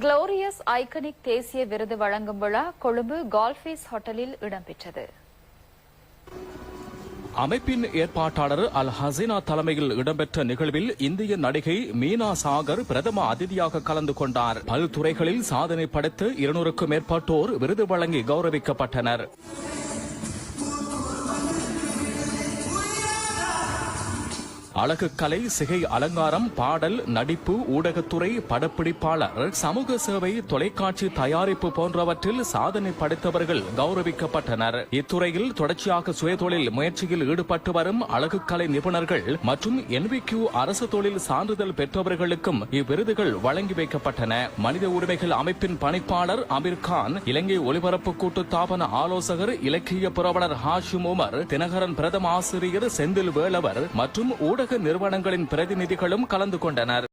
Glorious ஐகனிக் தேசிய விருது வழங்கும் விழா கொழும்பு கால்ஃபீஸ் ஹோட்டலில் இடம்பெற்றது. அமைப்பின் ஏற்பாட்டாளர் அல் ஹசீனா தலைமையில் இடம்பெற்ற நிகழ்வில் இந்திய நடிகை மீனா சாகர் பிரதம அதிதியாக கலந்து கொண்டார். பல்துறைகளில் சாதனை படைத்து இருநூறுக்கும் மேற்பட்டோர் விருது வழங்கி கௌரவிக்கப்பட்டனர். அழகுக்கலை சிகை அலங்காரம் பாடல் நடிப்பு ஊடகத்துறை படப்பிடிப்பாளர் சமூக சேவை தொலைக்காட்சி தயாரிப்பு போன்றவற்றில் சாதனை படைத்தவர்கள் கௌரவிக்கப்பட்டனர். இத்துறையில் தொடர்ச்சியாக சுயதொழில் முயற்சியில் ஈடுபட்டு வரும் அழகுக்கலை நிபுணர்கள் மற்றும் என்பிக்யூ அரசு தொழில் சான்றிதழ் பெற்றவர்களுக்கும் இவ்விருதுகள் வழங்கி வைக்கப்பட்டன. மனித உரிமைகள் அமைப்பின் பணிப்பாளர் அமீர் கான் இலங்கை ஒலிபரப்பு கூட்டு தாபன ஆலோசகர் இலக்கிய புரவலர் ஹாஷிம் உமர் தினகரன் பிரதம ஆசிரியர் செந்தில் வேளவர் மற்றும் ஊடக நிறுவனங்களின் பிரதிநிதிகளும் கலந்து கொண்டனர்.